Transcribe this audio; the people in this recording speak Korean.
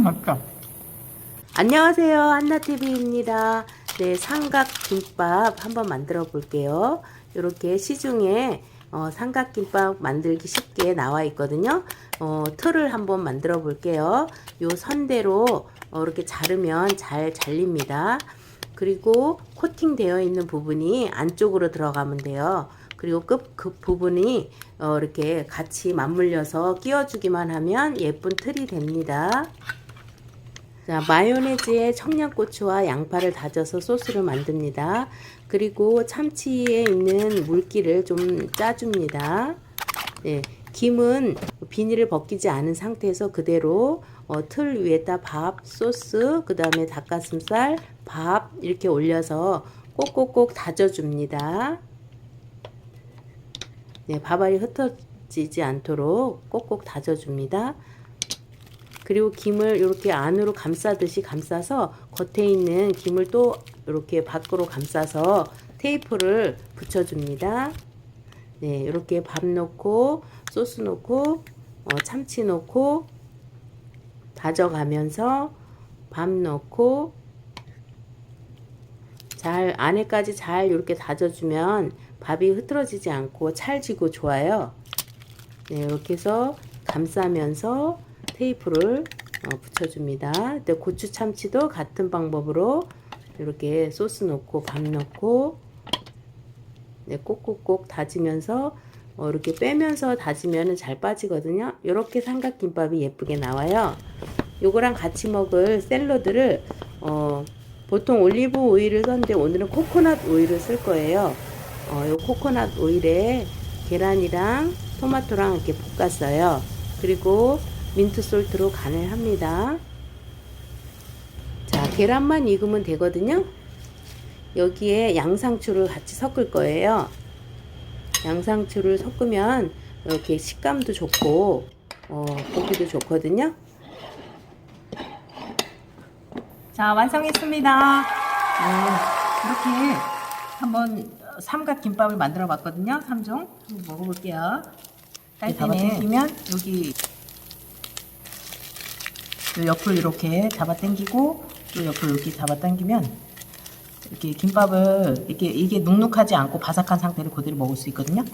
맛있다. 안녕하세요. 한나TV입니다. 네, 삼각 김밥 한번 만들어 볼게요. 이렇게 시중에 어, 삼각김밥 만들기 쉽게 나와 있거든요. 어, 틀을 한번 만들어 볼게요. 요 선대로 어, 이렇게 자르면 잘 잘립니다. 그리고 코팅 되어 있는 부분이 안쪽으로 들어가면 돼요. 그리고 끝 그 부분이 어, 이렇게 같이 맞물려서 끼워주기만 하면 예쁜 틀이 됩니다. 자, 마요네즈에 청양고추와 양파를 다져서 소스를 만듭니다. 그리고 참치에 있는 물기를 좀 짜줍니다. 네, 김은 비닐을 벗기지 않은 상태에서 그대로 어, 틀 위에다 밥, 소스, 그 다음에 닭가슴살, 밥 이렇게 올려서 꼭꼭꼭 다져줍니다. 네, 밥알이 흩어지지 않도록 꼭꼭 다져줍니다. 그리고 김을 이렇게 안으로 감싸듯이 감싸서 겉에 있는 김을 또 이렇게 밖으로 감싸서 테이프를 붙여줍니다. 네, 이렇게 밥 넣고 소스 넣고 어, 참치 넣고 다져가면서 밥 넣고 잘 안에까지 잘 이렇게 다져주면 밥이 흐트러지지 않고 찰지고 좋아요. 네, 이렇게 해서 감싸면서 테이프를 어, 붙여줍니다. 고추 참치도 같은 방법으로 이렇게 소스 넣고 밥 넣고 네, 꼭꼭꼭 다지면서 어, 이렇게 빼면서 다지면 잘 빠지거든요. 이렇게 삼각김밥이 예쁘게 나와요. 요거랑 같이 먹을 샐러드를 어, 보통 올리브 오일을 썼는데 오늘은 코코넛 오일을 쓸 거예요. 어, 요 코코넛 오일에 계란이랑 토마토랑 이렇게 볶았어요. 그리고 민트 솔트로 간을 합니다. 자, 계란만 익으면 되거든요. 여기에 양상추를 같이 섞을 거예요. 양상추를 섞으면 이렇게 식감도 좋고 어, 보기도 좋거든요. 자, 완성했습니다. 네, 이렇게 한번 삼각 김밥을 만들어 봤거든요. 3종. 한번 먹어볼게요. 딸때는 당기면 여기 요 옆을 이렇게 잡아 당기고 또 옆을 이렇게 잡아 당기면 이렇게 김밥을 이게 이게 눅눅하지 않고 바삭한 상태로 그대로 먹을 수 있거든요.